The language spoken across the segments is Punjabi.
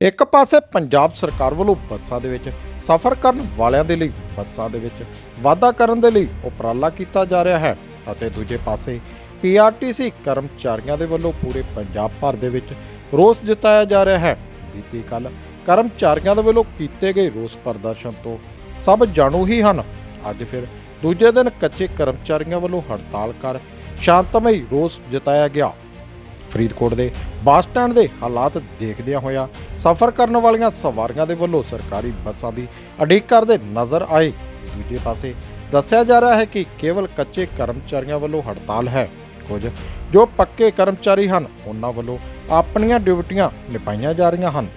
ਇੱਕ ਪਾਸੇ ਪੰਜਾਬ ਸਰਕਾਰ ਵੱਲੋਂ ਬੱਸਾਂ ਦੇ ਵਿੱਚ ਸਫ਼ਰ ਕਰਨ ਵਾਲਿਆਂ ਦੇ ਲਈ ਬੱਸਾਂ ਦੇ ਵਿੱਚ ਵਾਧਾ ਕਰਨ ਦੇ ਲਈ ਉਪਰਾਲਾ ਕੀਤਾ ਜਾ ਰਿਹਾ ਹੈ ਅਤੇ ਦੂਜੇ ਪਾਸੇ ਪੀਆਰਟੀਸੀ ਕਰਮਚਾਰੀਆਂ ਦੇ ਵੱਲੋਂ ਪੂਰੇ ਪੰਜਾਬ ਭਰ ਦੇ ਵਿੱਚ ਰੋਸ ਜਤਾਇਆ ਜਾ ਰਿਹਾ ਹੈ। ਬੀਤੀ ਕੱਲ ਕਰਮਚਾਰੀਆਂ ਦੇ ਵੱਲੋਂ ਕੀਤੇ ਗਏ ਰੋਸ ਪ੍ਰਦਰਸ਼ਨ ਤੋਂ ਸਭ ਜਾਣੂ ਹੀ ਹਨ। ਅੱਜ ਫਿਰ ਦੂਜੇ ਦਿਨ ਕੱਚੇ ਕਰਮਚਾਰੀਆਂ ਵੱਲੋਂ ਹੜਤਾਲ ਕਰ ਸ਼ਾਂਤਮਈ ਰੋਸ ਜਤਾਇਆ ਗਿਆ। ਫਰੀਦਕੋਟ ਦੇ ਬੱਸ ਸਟੈਂਡ ਦੇ ਹਾਲਾਤ ਦੇਖਦਿਆਂ ਹੋਇਆਂ ਸਫ਼ਰ ਕਰਨ ਵਾਲੀਆਂ ਸਵਾਰੀਆਂ ਦੇ ਵੱਲੋਂ ਸਰਕਾਰੀ ਬੱਸਾਂ ਦੀ ਅਡੀਕ ਕਰਦੇ ਨਜ਼ਰ ਆਏ। ਦੂਜੇ ਪਾਸੇ ਦੱਸਿਆ ਜਾ ਰਿਹਾ ਹੈ ਕਿ ਕੇਵਲ ਕੱਚੇ ਕਰਮਚਾਰੀਆਂ ਵੱਲੋਂ ਹੜਤਾਲ ਹੈ। ਕੁਝ ਜੋ ਪੱਕੇ ਕਰਮਚਾਰੀ ਹਨ, ਉਹਨਾਂ ਵੱਲੋਂ ਆਪਣੀਆਂ ਡਿਊਟੀਆਂ ਨਿਭਾਈਆਂ ਜਾ ਰਹੀਆਂ ਹਨ।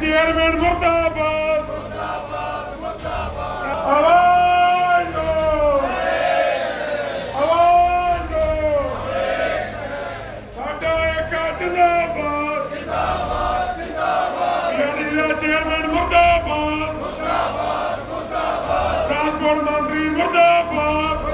ਚੇਅਰਮੈਨ ਮੁਰਦਾਬਾਦ। ਮੁਰਦਾਬਾਦ ਮੁਰਦਾਬਾਦ। ਆਵਾਜ਼ ਦੋ। ਆਵਾਜ਼ ਦੋ ਸਾਡਾ ਇੱਕ ਜਿੰਦਾਬਾਦ। ਜਿੰਦਾਬਾਦ ਜਿੰਦਾਬਾਦ। ਯਾਨੀ ਦਾ ਚੇਅਰਮੈਨ ਮੁਰਦਾਬਾਦ। ਮੁਰਦਾਬਾਦ ਮੁਰਦਾਬਾਦ। ਟਰਾਂਸਪੋਰਟ ਮੰਤਰੀ ਮੁਰਦਾਬਾਦ ਮੁਰਦਾਬਾਦ।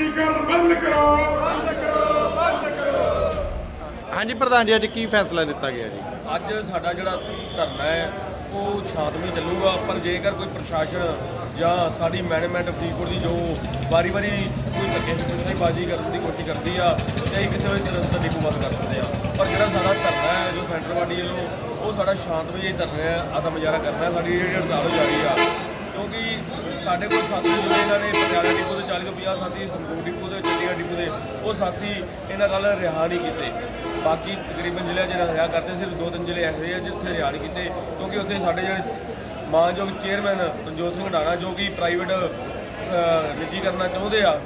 ਬੱਸਾਂ ਨਿੱਜੀਕਰਨ ਬੰਦ ਕਰੋ ਬੰਦ ਕਰੋ। ਬੰਦ ਕਰੋ ਹਾਂਜੀ ਪ੍ਰਧਾਨ ਜੀ ਅੱਜ ਕੀ ਫੈਸਲਾ ਦਿੱਤਾ ਗਿਆ ਜੀ? ਅੱਜ ਸਾਡਾ ਜਿਹੜਾ ਧਰਨਾ ਹੈ ਉਹ ਸ਼ਾਂਤਮਈ ਚੱਲੂਗਾ ਪਰ ਜੇਕਰ ਕੋਈ ਪ੍ਰਸ਼ਾਸਨ ਜਾਂ ਸਾਡੀ ਮੈਨੇਜਮੈਂਟ ਫਰੀਦਕੋਟ ਦੀ ਜੋ ਵਾਰੀ-ਵਾਰੀ ਕੋਈ ਧੱਕੇ ਬਾਜੀ ਕਰਨ ਦੀ ਕੋਸ਼ਿਸ਼ ਕਰਦੀ ਆ ਤੇ ਕਿਸੇ ਵੀ ਤਰ੍ਹਾਂ ਦਾ ਡਿਪੂ ਬੰਦ ਕਰ ਸਕਦੇ ਆ। ਪਰ ਜਿਹੜਾ ਸਾਡਾ ਧਰਨਾ ਹੈ ਜੋ ਸੈਂਟਰ ਬਾਡੀ ਵੱਲੋਂ ਉਹ ਸਾਡਾ ਸ਼ਾਂਤਮਈ ਧਰਨਾ ਹੈ ਆਦਾ ਮੁਜ਼ਾਹਰਾ ਕਰਨਾ ਹੈ ਸਾਡੀ ਜਿਹੜੀ ਹੜਤਾਲ ਹੋ ਜਾਰੀ ਆ ਕਿਉਂਕਿ ਸਾਡੇ ਕੋਲ ਸਾਥੀ ਜਿਹੜੇ ਇਹਨਾਂ ਨੇ ਪਟਿਆਲਾ ਡਿਪੂ ਦੇ 40 ਤੋਂ 50 ਸਾਥੀ, ਸੰਗਰੂਰ ਡਿਪੂ ਦੇ, ਚੰਡੀਗੜ੍ਹ ਡਿਪੂ ਦੇ, ਉਹ ਸਾਥੀ ਇਹਨਾਂ ਗੱਲ ਰਿਹਾ ਨਹੀਂ ਕੀਤੇ। ਬਾਕੀ ਤਕਰੀਬਨ ਜ਼ਿਲ੍ਹਿਆਂ ਜਿਹੜਾ ਰਿਹਾ ਕਰਦੇ ਸਿਰਫ ਦੋ ਤਿੰਨ ਜ਼ਿਲ੍ਹੇ ਐਸੇ ਆ ਜਿੱਥੇ ਰਿਹਾ ਨਹੀਂ ਕੀਤੇ, ਕਿਉਂਕਿ ਉੱਥੇ ਸਾਡੇ ਜਿਹੜੇ ਮਾਨਯੋਗ ਚੇਅਰਮੈਨ ਰਣਜੋਤ ਸਿੰਘ ਢਾਣਾ ਜੋ ਕਿ ਪ੍ਰਾਈਵੇਟ ਨਿੱਜੀ ਕਰਨਾ ਚਾਹੁੰਦੇ ਆ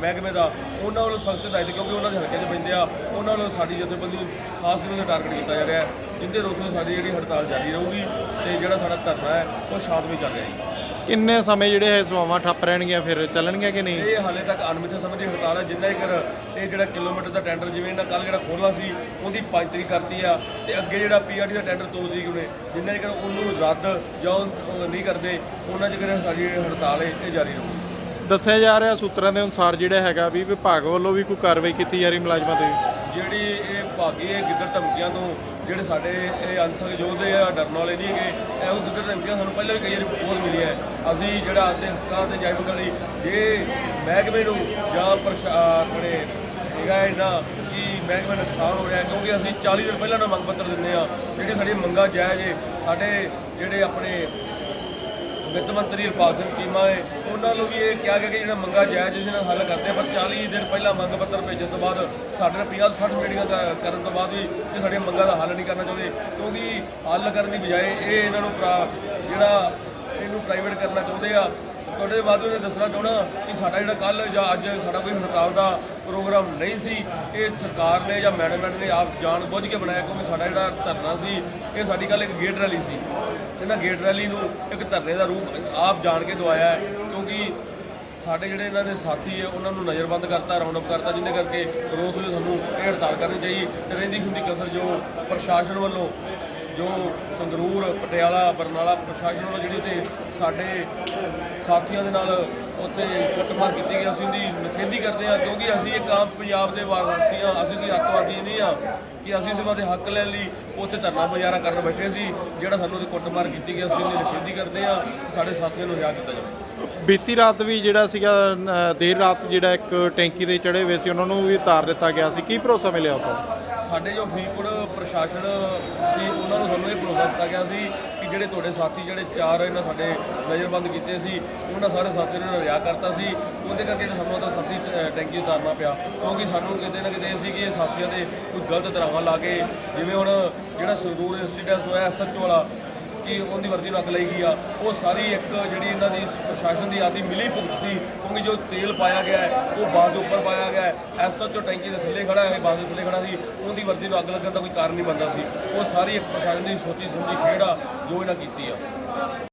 ਮਹਿਕਮੇ ਦਾ, ਉਹਨਾਂ ਵੱਲੋਂ ਸਖਤ ਹਦਾਇਤ, ਕਿਉਂਕਿ ਉਹਨਾਂ ਦੇ ਹਲਕੇ 'ਚ ਪੈਂਦੇ ਆ, ਉਹਨਾਂ ਵੱਲੋਂ ਸਾਡੀ ਜਥੇਬੰਦੀ ਨੂੰ ਖਾਸ ਕਰਕੇ ਟਾਰਗੇਟ ਕੀਤਾ ਜਾ ਰਿਹਾ ਹੈ। ਜਿੰਦੇ ਰੋਸੋਂ ਸਾਡੀ ਜਿਹੜੀ ਹੜਤਾਲ ਜਾਰੀ ਰਹੂਗੀ ਤੇ ਜਿਹੜਾ ਸਾਡਾ ਧਰਨਾ ਹੈ, ਉਹ ਸ਼ਾਂਤਮਈ ਚੱਲ ਰਿਹਾ ਹੈ। ਕਿੰਨੇ ਸਮੇਂ ਜਿਹੜੇ ਇਹ ਸੇਵਾਵਾਂ ਠੱਪ ਰਹਿਣਗੀਆਂ ਫਿਰ ਚੱਲਣਗੀਆਂ ਕਿ ਨਹੀਂ? ਇਹ ਹਾਲੇ ਤੱਕ ਅਣਮਿੱਥੇ ਸਮੇਂ ਦੀ ਹੜਤਾਲ ਹੈ ਜਿੰਨਾ ਚਿਰ ਇਹ ਜਿਹੜਾ ਕਿਲੋਮੀਟਰ ਦਾ ਟੈਂਡਰ ਜਿਵੇਂ ਇਹਨਾਂ ਕੱਲ ਜਿਹੜਾ ਖੋਲ੍ਹਣਾ ਸੀ ਉਹਦੀ 5 ਤਰੀਕ ਕਰਤੀ ਆ। ਤੇ ਅੱਗੇ ਜਿਹੜਾ ਪੀਆਰਟੀ ਦਾ ਟੈਂਡਰ 2 ਤਰੀਕ ਨੇ ਜਿੰਨਾ ਚਿਰ ਉਹਨੂੰ ਰੱਦ ਜਾਂ ਉਹ ਨਹੀਂ ਕਰਦੇ ਉਹਨਾਂ ਚਿਰ ਸਾਡੀ ਜਿਹੜੀ ਹੜਤਾਲ ਹੈ ਇਹ ਜਾਰੀ ਰਹੂਗੀ। ਦੱਸਿਆ ਜਾ ਰਿਹਾ ਸੂਤਰਾਂ ਦੇ ਅਨੁਸਾਰ ਜਿਹੜਾ ਹੈਗਾ ਵੀ ਵਿਭਾਗ ਵੱਲੋਂ ਵੀ ਕੋਈ ਕਾਰਵਾਈ ਕੀਤੀ ਜਾ ਰਹੀ ਮੁਲਾਜ਼ਮਾਂ ਤੇ ਜਿਹੜੀ ਇਹ ਭਾਗੀ ਇਹ ਗਿੱਦੜ ਧਮਕੀਆਂ ਤੋਂ ਜਿਹੜੇ ਸਾਡੇ ਇਹ ਅੰਥਕ ਯੋਧੇ ਆ, ਡਰਨ ਵਾਲੇ ਨਹੀਂ ਹੈਗੇ, ਇਹੋ ਗਿੱਦੜ ਧਮਕੀਆਂ ਸਾਨੂੰ ਪਹਿਲਾਂ ਵੀ ਕਈ ਵਾਰੀ ਬਹੁਤ ਮਿਲੀਆਂ ਹੈ। ਅਸੀਂ ਜਿਹੜਾ ਆਪਣੇ ਹੱਕਾਂ ਤੇ ਜਾਇਜ਼ ਲਈ ਜੇ ਮਹਿਕਮੇ ਨੂੰ ਜਾਂ ਪ੍ਰਸ਼ਾ ਆਪਣੇ ਹੈਗਾ ਇਹਨਾਂ ਕਿ ਮਹਿਕਮੇ ਨੂੰ ਨੁਕਸਾਨ ਹੋ ਰਿਹਾ ਹੈ, ਕਿਉਂਕਿ ਅਸੀਂ 40 ਦਿਨ ਪਹਿਲਾਂ ਨਾ ਮੰਗ ਪੱਤਰ ਦਿੰਦੇ ਆ ਜਿਹੜੀ ਸਾਡੀ ਮੰਗਾਂ ਜਾਇਜ਼ ਹੈ ਸਾਡੇ ਜਿਹੜੇ ਆਪਣੇ ਵਿੱਤ ਮੰਤਰੀ ਹਰਪਾਲ ਸਿੰਘ ਚੀਮਾ ਨੇ ਉਹਨਾਂ ਨੂੰ ਵੀ ਇਹ ਕਿਹਾ ਗਿਆ ਕਿ ਜਿਹੜਾ ਮੰਗਾ ਜਾਇਜ਼ ਜਿਹਦੇ ਨਾਲ ਹੱਲ ਕਰਦੇ ਪਰ 40 ਦਿਨ ਪਹਿਲਾਂ ਮੰਗ ਪੱਤਰ ਭੇਜਣ ਤੋਂ ਬਾਅਦ ਸਾਡੇ ਨਾਲ 50 60 ਮੀਟਿੰਗਾਂ ਕਰਨ ਤੋਂ ਬਾਅਦ ਵੀ ਇਹ ਸਾਡੀਆਂ ਮੰਗਾਂ ਦਾ ਹੱਲ ਨਹੀਂ ਕਰਨਾ ਚਾਹੁੰਦੇ, ਕਿਉਂਕਿ ਹੱਲ ਕਰਨ ਦੀ ਬਜਾਏ ਇਹ ਇਹਨਾਂ ਨੂੰ ਪ੍ਰਾ- ਜਿਹੜਾ ਇਹਨੂੰ ਪ੍ਰਾਈਵੇਟ ਕਰਨਾ ਚਾਹੁੰਦੇ ਆ ਤੁਹਾਡੇ ਬਾਅਦ ਨੇ ਦੱਸਣਾ ਚਾਹਣਾ ਕਿ ਸਾਡਾ ਜਿਹੜਾ ਕੱਲ ਜਾਂ ਅੱਜ ਸਾਡਾ ਕੋਈ ਹੜਤਾਲ ਦਾ ਪ੍ਰੋਗਰਾਮ ਨਹੀਂ ਸੀ, ਇਹ ਸਰਕਾਰ ਨੇ ਜਾਂ ਮੈਨੇਜਮੈਂਟ ਨੇ ਆਪ ਜਾਣ ਬੁੱਝ ਕੇ ਬਣਾਇਆ ਕਿਉਂਕਿ ਸਾਡਾ ਜਿਹੜਾ ਧਰਨਾ ਸੀ, ਇਹ ਸਾਡੀ ਕੱਲ ਇੱਕ ਗੇਟ ਰੈਲੀ ਸੀ। ਇਹਨਾਂ ਗੇਟ ਰੈਲੀ ਨੂੰ ਇੱਕ ਧਰਨੇ ਦਾ ਰੂਪ ਆਪ ਜਾਣ ਕੇ ਦਵਾਇਆ ਕਿਉਂਕਿ ਸਾਡੇ ਜਿਹੜੇ ਇਹਨਾਂ ਦੇ ਸਾਥੀ ਹੈ, ਉਹਨਾਂ ਨੂੰ ਨਜ਼ਰਬੰਦ ਕਰਤਾ ਰਾਉਂਡ ਅਪ ਕਰਤਾ, ਜਿੰਨੇ ਕਰਕੇ ਰੋਜ਼ ਰੋਜ਼ ਸਾਨੂੰ ਇਹ ਹੜਤਾਲ ਕਰਨੀ ਚਾਹੀਦੀ ਤੇ ਰਹਿੰਦੀ ਹੁੰਦੀ ਕਸਰ ਜੋ ਪ੍ਰਸ਼ਾਸਨ ਵੱਲੋਂ, ਜੋ ਸੰਗਰੂਰ, ਪਟਿਆਲਾ, ਬਰਨਾਲਾ ਪ੍ਰਸ਼ਾਸਨ ਵੱਲੋਂ ਜਿਹੜੀ ਉੱਥੇ ਸਾਡੇ ਸਾਥੀਆਂ ਦੇ ਨਾਲ ਉੱਥੇ ਕੁੱਟਮਾਰ ਕੀਤੀ ਗਈ। ਅਸੀਂ ਉਹਦੀ ਨਿਖੇਧੀ ਕਰਦੇ ਹਾਂ ਕਿਉਂਕਿ ਅਸੀਂ ਇੱਕ ਆਮ ਪੰਜਾਬ ਦੇ ਵਾਸੀ ਹਾਂ। ਅਸੀਂ ਕੋਈ ਅੱਤਵਾਦੀ ਨਹੀਂ ਆ ਕਿ ਅਸੀਂ ਉਹਦੇ ਬਾਰੇ ਹੱਕ ਲੈਣ ਲਈ ਉੱਥੇ ਧਰਨਾ ਮੁਜ਼ਾਹਰਾ ਕਰਨ ਬੈਠੇ ਸੀ ਜਿਹੜਾ ਸਾਨੂੰ ਉਹਦੇ ਕੁੱਟਮਾਰ ਕੀਤੀ ਗਈ। ਅਸੀਂ ਉਹਦੀ ਨਿਖੇਧੀ ਕਰਦੇ ਹਾਂ ਸਾਡੇ ਸਾਥੀਆਂ ਨੂੰ ਰਿਹਾਅ ਕੀਤਾ ਜਾਵੇ। ਬੀਤੀ ਰਾਤ ਵੀ ਜਿਹੜਾ ਸੀਗਾ ਦੇਰ ਰਾਤ ਜਿਹੜਾ ਇੱਕ ਟੈਂਕੀ ਦੇ ਚੜੇ ਹੋਏ ਸੀ ਉਹਨਾਂ ਨੂੰ ਵੀ ਉਤਾਰ ਦਿੱਤਾ ਗਿਆ ਸੀ। ਕੀ ਭਰੋਸਾ ਮਿਲਿਆ ਉਤੋਂ ਸਾਡੇ ਜੋ ਫਰੀਦਕੋਟ ਪ੍ਰਸ਼ਾਸਨ ਸੀ ਉਹਨਾਂ ਨੂੰ ਸਾਨੂੰ ਇਹ ਭਰੋਸਾ ਦਿੱਤਾ ਗਿਆ ਸੀ ਜਿਹੜੇ ਤੁਹਾਡੇ ਸਾਥੀ, ਜਿਹੜੇ ਚਾਰ ਇਹਨਾਂ ਸਾਡੇ ਨਜ਼ਰਬੰਦ ਕੀਤੇ ਸੀ, ਉਹਨਾਂ ਸਾਰੇ ਸਾਥੀਆਂ ਨੂੰ ਰਿਆ ਕਰਤਾ ਸੀ। ਉਹਦੇ ਕਰਕੇ ਜਿਹੜਾ ਸਾਨੂੰ ਉਹਦਾ ਸਾਥੀ ਟੈਂਕੀ ਉਤਾਰਨਾ ਪਿਆ। ਕਿਉਂਕਿ ਸਾਨੂੰ ਕਿਤੇ ਨਾ ਕਿਤੇ ਸੀ ਕਿ ਇਹ ਸਾਥੀਆਂ ਦੇ ਕੋਈ ਗਲਤ ਧਰਾਵਾਂ ਲਾ ਕੇ, ਜਿਵੇਂ ਹੁਣ ਜਿਹੜਾ ਸੰਗਰੂਰ ਇੰਸੀਡੈਂਸ ਹੋਇਆ ਐਸਐਚਓ ਵਾਲਾ ਕਿ ਉਹਦੀ ਵਰਦੀ ਨੂੰ ਅੱਗ ਲਈ ਗਈ ਆ। ਉਹ ਸਾਰੀ ਇੱਕ ਜਿਹੜੀ ਇਹਨਾਂ ਦੀ ਪ੍ਰਸ਼ਾਸਨ ਦੀ ਆਦੀ ਮਿਲੀ ਭੁਗਤ ਸੀ, ਕਿਉਂਕਿ ਜੋ ਤੇਲ ਪਾਇਆ ਗਿਆ ਹੈ, ਉਹ ਬਾਦ ਦੇ ਉੱਪਰ ਪਾਇਆ ਗਿਆ ਹੈ। ਐਸਐਚਓ ਟੈਂਕੀ ਦੇ ਥੱਲੇ ਖੜਾ ਹੈ ਬਾਦ ਦੇ ਥੱਲੇ ਖੜਾ ਸੀ। ਉਹਦੀ ਵਰਦੀ ਨੂੰ ਅੱਗ ਲੱਗਣ ਦਾ ਕੋਈ ਕਾਰਨ ਨਹੀਂ ਬਣਦਾ ਸੀ। ਉਹ ਸਾਰੀ ਇੱਕ ਪ੍ਰਸ਼ਾਸਨ ਦੀ ਸੋਚੀ ਸਮਝੀ ਖੇਡ ਆ, ਜੋ ਇਹਨਾਂ ਕੀਤੀ ਆ।